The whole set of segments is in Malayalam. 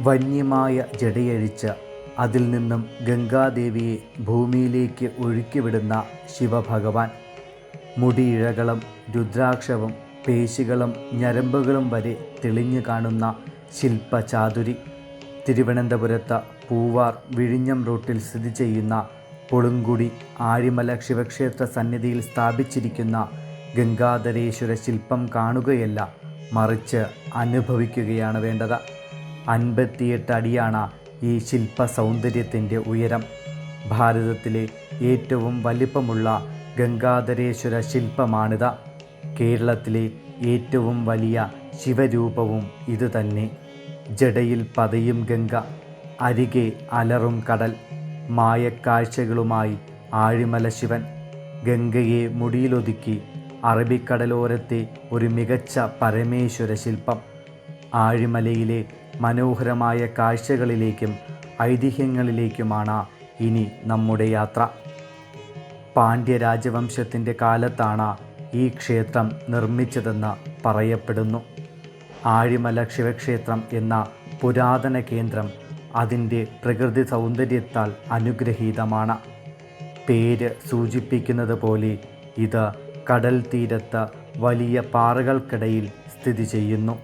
വന്യമായ ജടയഴിച്ച അതിൽ നിന്നും ഗംഗാദേവിയെ ഭൂമിയിലേക്ക് ഒഴുക്കിവിടുന്ന ശിവഭഗവാൻ. മുടിയിഴകളും രുദ്രാക്ഷവും പേശികളും ഞരമ്പുകളും വരെ തെളിഞ്ഞു കാണുന്ന ശില്പചാതുരി. തിരുവനന്തപുരത്ത് പൂവാർ വിഴിഞ്ഞം റൂട്ടിൽ സ്ഥിതി ചെയ്യുന്ന പൊളുങ്കുടി ആഴിമല ശിവക്ഷേത്ര സന്നിധിയിൽ സ്ഥാപിച്ചിരിക്കുന്ന ഗംഗാധരേശ്വര ശില്പം കാണുകയല്ല മറിച്ച് അനുഭവിക്കുകയാണ് വേണ്ടത്. അൻപത്തിയെട്ട് അടിയാണ് ഈ ശില്പ സൗന്ദര്യത്തിന്റെ ഉയരം. ഭാരതത്തിലെ ഏറ്റവും വലിപ്പമുള്ള ഗംഗാധരേശ്വര ശില്പമാണിത്. കേരളത്തിലെ ഏറ്റവും വലിയ ശിവരൂപവും ഇതുതന്നെ ജടയിൽ പതയും ഗംഗ അരികെ അലറും കടൽ മായക്കാഴ്ചകളുമായി ആഴിമല ശിവൻ. ഗംഗയെ മുടിയിലൊതുക്കി അറബിക്കടലോരത്തെ ഒരു മികച്ച പരമേശ്വര ശില്പം. ആഴിമലയിലെ മനോഹരമായ കാഴ്ചകളിലേക്കും ഐതിഹ്യങ്ങളിലേക്കുമാണ് ഇനി നമ്മുടെ യാത്ര. പാണ്ഡ്യ രാജവംശത്തിന്റെ കാലത്താണ് ഈ ക്ഷേത്രം നിർമ്മിച്ചതെന്ന് പറയപ്പെടുന്നു. ആഴിമല ശിവക്ഷേത്രം എന്ന പുരാതന കേന്ദ്രം അതിന്റെ പ്രകൃതി സൗന്ദര്യത്താൽ അനുഗ്രഹീതമാണ്. പേര് സൂചിപ്പിക്കുന്നത് പോലെ ഇത് കടൽ തീരത്ത് വലിയ പാറകൾക്കിടയിൽ സ്ഥിതി ചെയ്യുന്നു.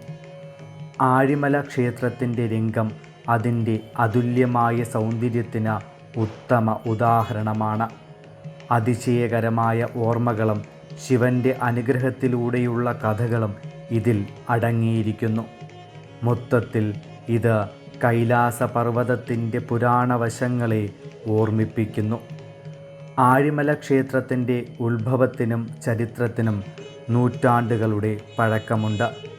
ആഴിമല ക്ഷേത്രത്തിന്റെ രംഗം അതിന്റെ അതുല്യമായ സൗന്ദര്യത്തിന് ഉത്തമ ഉദാഹരണമാണ്. അതിശയകരമായ ഓർമ്മകളും ശിവന്റെ അനുഗ്രഹത്തിലൂടെയുള്ള കഥകളും ഇതിൽ അടങ്ങിയിരിക്കുന്നു. മൊത്തത്തിൽ ഇത് കൈലാസ പർവതത്തിന്റെ പുരാണവശങ്ങളെ ഓർമ്മിപ്പിക്കുന്നു. ആഴിമല ക്ഷേത്രത്തിന്റെ ഉത്ഭവത്തിനും ചരിത്രത്തിനും നൂറ്റാണ്ടുകളുടെ പഴക്കമുണ്ട്.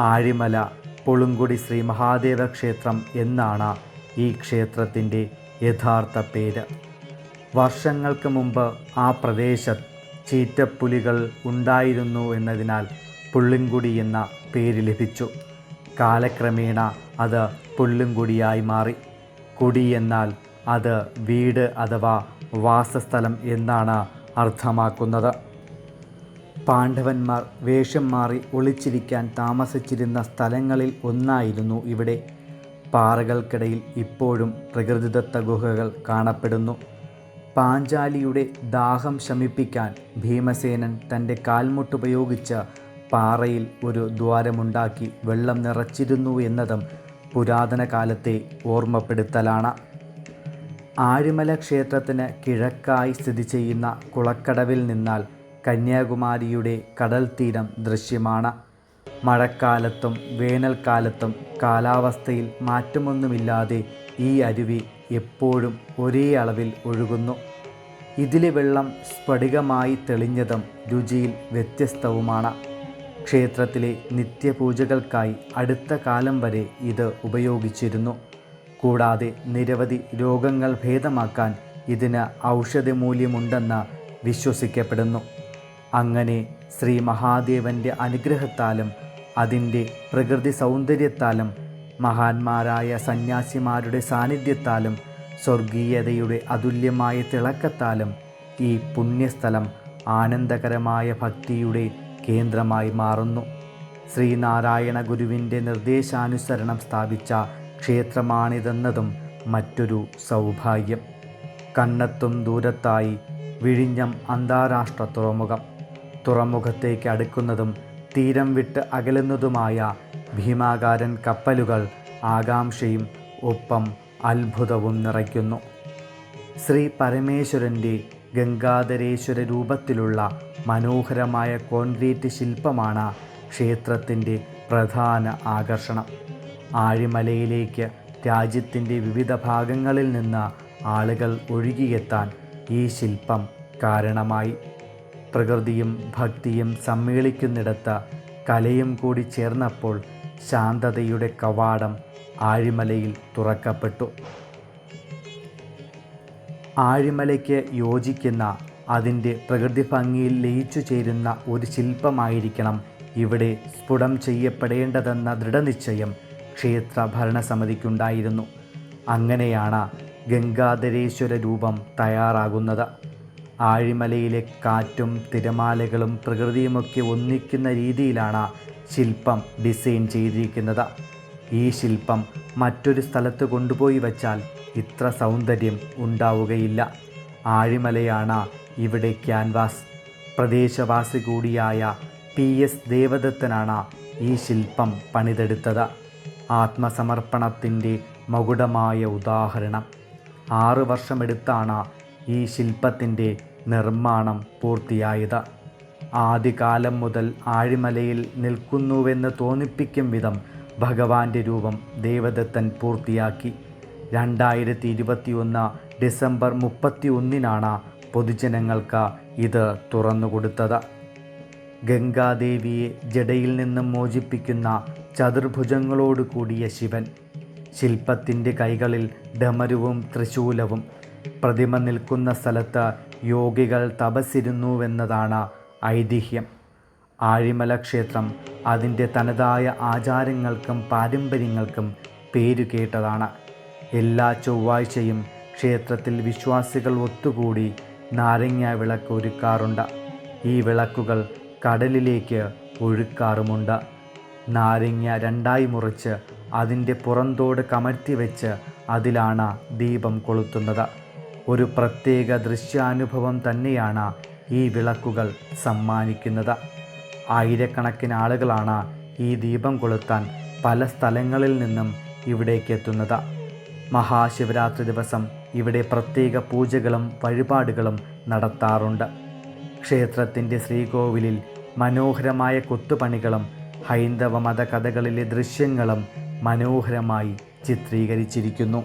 ആഴിമല പുളുങ്കുടി ശ്രീ മഹാദേവ ക്ഷേത്രം എന്നാണ് ഈ ക്ഷേത്രത്തിന്റെ യഥാർത്ഥ പേര്. വർഷങ്ങൾക്ക് മുമ്പ് ആ പ്രദേശത്ത് ചീറ്റപ്പുലികൾ ഉണ്ടായിരുന്നു എന്നതിനാൽ പുള്ളിങ്കുടി എന്ന പേര് ലഭിച്ചു. കാലക്രമേണ അത് പുള്ളിങ്കുടിയായി മാറി. കുടി എന്നാൽ അത് വീട് അഥവാ വാസസ്ഥലം എന്നാണ് അർത്ഥമാക്കുന്നത്. പാണ്ഡവന്മാർ വേഷം മാറി ഒളിച്ചിരിക്കാൻ താമസിച്ചിരുന്ന സ്ഥലങ്ങളിൽ ഒന്നായിരുന്നു ഇവിടെ. പാറകൾക്കിടയിൽ ഇപ്പോഴും പ്രകൃതിദത്ത ഗുഹകൾ കാണപ്പെടുന്നു. പാഞ്ചാലിയുടെ ദാഹം ശമിപ്പിക്കാൻ ഭീമസേനൻ തന്റെ കാൽമുട്ടുപയോഗിച്ച പാറയിൽ ഒരു ദ്വാരമുണ്ടാക്കി വെള്ളം നിറച്ചിരുന്നു എന്നതും പുരാതന കാലത്തെ ഓർമ്മപ്പെടുത്തലാണ്. ആഴിമല ക്ഷേത്രത്തിന് കിഴക്കായി സ്ഥിതി ചെയ്യുന്ന കുളക്കടവിൽ നിന്നാൽ കന്യാകുമാരിയുടെ കടൽ തീരം ദൃശ്യമാണ്. മഴക്കാലത്തും വേനൽക്കാലത്തും കാലാവസ്ഥയിൽ മാറ്റമൊന്നുമില്ലാതെ ഈ അരുവി എപ്പോഴും ഒരേ അളവിൽ ഒഴുകുന്നു. ഇതിലെ വെള്ളം സ്ഫടികമായി തെളിഞ്ഞതും രുചിയിൽ വ്യത്യസ്തവുമാണ്. ക്ഷേത്രത്തിലെ നിത്യപൂജകൾക്കായി അടുത്ത കാലം വരെ ഇത് ഉപയോഗിച്ചിരുന്നു. കൂടാതെ നിരവധി രോഗങ്ങൾ ഭേദമാക്കാൻ ഇതിന് ഔഷധമൂല്യമുണ്ടെന്ന് വിശ്വസിക്കപ്പെടുന്നു. അങ്ങനെ ശ്രീ മഹാദേവന്റെ അനുഗ്രഹത്താലും അതിന്റെ പ്രകൃതി സൗന്ദര്യത്താലും മഹാന്മാരായ സന്യാസിമാരുടെ സാന്നിധ്യത്താലും സ്വർഗീയതയുടെ അതുല്യമായ തിളക്കത്താലും ഈ പുണ്യസ്ഥലം ആനന്ദകരമായ ഭക്തിയുടെ കേന്ദ്രമായി മാറുന്നു. ശ്രീനാരായണ ഗുരുവിന്റെ നിർദ്ദേശാനുസരണം സ്ഥാപിച്ച ക്ഷേത്രമാണിതെന്നതും മറ്റൊരു സൗഭാഗ്യം. കണ്ണത്തും ദൂരത്തായി വിഴിഞ്ഞം അന്താരാഷ്ട്ര തുറമുഖം. തുറമുഖത്തേക്ക് അടുക്കുന്നതും തീരം വിട്ട് അകലുന്നതുമായ ഭീമാകാരൻ കപ്പലുകൾ ആകാംക്ഷയും ഒപ്പം അത്ഭുതവും നിറയ്ക്കുന്നു. ശ്രീ പരമേശ്വരന്റെ ഗംഗാധരേശ്വര രൂപത്തിലുള്ള മനോഹരമായ കോൺക്രീറ്റ് ശില്പമാണ് ക്ഷേത്രത്തിന്റെ പ്രധാന ആകർഷണം. ആഴിമലയിലേക്ക് രാജ്യത്തിന്റെ വിവിധ ഭാഗങ്ങളിൽ നിന്ന് ആളുകൾ ഒഴുകിയെത്താൻ ഈ ശില്പം കാരണമായി. പ്രകൃതിയും ഭക്തിയും സമ്മേളിക്കുന്നിടത്ത് കലയും കൂടി ചേർന്നപ്പോൾ ശാന്തതയുടെ കവാടം ആഴിമലയിൽ തുറക്കപ്പെട്ടു. ആഴിമലയ്ക്ക് യോജിക്കുന്ന അതിന്റെ പ്രകൃതി ഭംഗിയിൽ ലയിച്ചു ചേരുന്ന ഒരു ശില്പമായിരിക്കണം ഇവിടെ സ്ഫുടം ചെയ്യപ്പെടേണ്ടതെന്ന ദൃഢനിശ്ചയം ക്ഷേത്ര ഭരണസമിതിക്കുണ്ടായിരുന്നു അങ്ങനെയാണ് ഗംഗാധരേശ്വര രൂപം തയ്യാറാകുന്നത്. ആഴിമലയിലെ കാറ്റും തിരമാലകളും പ്രകൃതിയുമൊക്കെ ഒന്നിക്കുന്ന രീതിയിലാണ് ശില്പം ഡിസൈൻ ചെയ്തിരിക്കുന്നത്. ഈ ശില്പം മറ്റൊരു സ്ഥലത്ത് കൊണ്ടുപോയി വച്ചാൽ ഇത്ര സൗന്ദര്യം ഉണ്ടാവുകയില്ല. ആഴിമലയാണ് ഇവിടെ ക്യാൻവാസ്. പ്രദേശവാസി കൂടിയായ പി എസ് ദേവദത്തനാണ് ഈ ശില്പം പണിതെടുത്തത്. ആത്മസമർപ്പണത്തിന്റെ മകുടമായ ഉദാഹരണം. ആറ് വർഷമെടുത്താണ് ഈ ശില്പത്തിന്റെ നിർമ്മാണം പൂർത്തിയായത്. ആദ്യകാലം മുതൽ ആഴിമലയിൽ നിൽക്കുന്നുവെന്ന് തോന്നിപ്പിക്കും വിധം ഭഗവാന്റെ രൂപം ദേവദത്തൻ പൂർത്തിയാക്കി. രണ്ടായിരത്തി ഇരുപത്തിയൊന്ന് ഡിസംബർ മുപ്പത്തി ഒന്നിനാണ് പൊതുജനങ്ങൾക്ക് ഇത് തുറന്നുകൊടുത്തത് ഗംഗാദേവിയെ ജഡയിൽ നിന്നും മോചിപ്പിക്കുന്ന ചതുർഭുജങ്ങളോട് കൂടിയ ശിവൻ. ശില്പത്തിന്റെ കൈകളിൽ ഡമരുവും ത്രിശൂലവും പ്രതിമ നിൽക്കുന്ന സ്ഥലത്ത് യോഗികൾ തപസ്സിരുന്നുവെന്നതാണ് ഐതിഹ്യം. ആഴിമല ക്ഷേത്രം അതിന്റെ തനതായ ആചാരങ്ങൾക്കും പാരമ്പര്യങ്ങൾക്കും പേരുകേട്ടതാണ് എല്ലാ ചൊവ്വാഴ്ചയും ക്ഷേത്രത്തിൽ വിശ്വാസികൾ ഒത്തുകൂടി നാരങ്ങ വിളക്ക് ഒരുക്കാറുണ്ട്. ഈ വിളക്കുകൾ കടലിലേക്ക് ഒഴുക്കാറുമുണ്ട്. നാരങ്ങ രണ്ടായി മുറിച്ച് അതിന്റെ പുറന്തോട് കമഴ്ത്തി വെച്ച് അതിലാണ് ദീപം കൊളുത്തുന്നത്. ഒരു പ്രത്യേക ദൃശ്യാനുഭവം തന്നെയാണ് ഈ വിളക്കുകൾ സമ്മാനിക്കുന്നത്. ആയിരക്കണക്കിന് ആളുകളാണ് ഈ ദീപം കൊളുത്താൻ പല സ്ഥലങ്ങളിൽ നിന്നും ഇവിടേക്ക് എത്തുന്നത്. മഹാശിവരാത്രി ദിവസം ഇവിടെ പ്രത്യേക പൂജകളും വഴിപാടുകളും നടത്താറുണ്ട്. ക്ഷേത്രത്തിന്റെ ശ്രീകോവിലിൽ മനോഹരമായ കൊത്തുപണികളും ഹൈന്ദവ മതകഥകളിലെ ദൃശ്യങ്ങളും മനോഹരമായി ചിത്രീകരിച്ചിരിക്കുന്നു.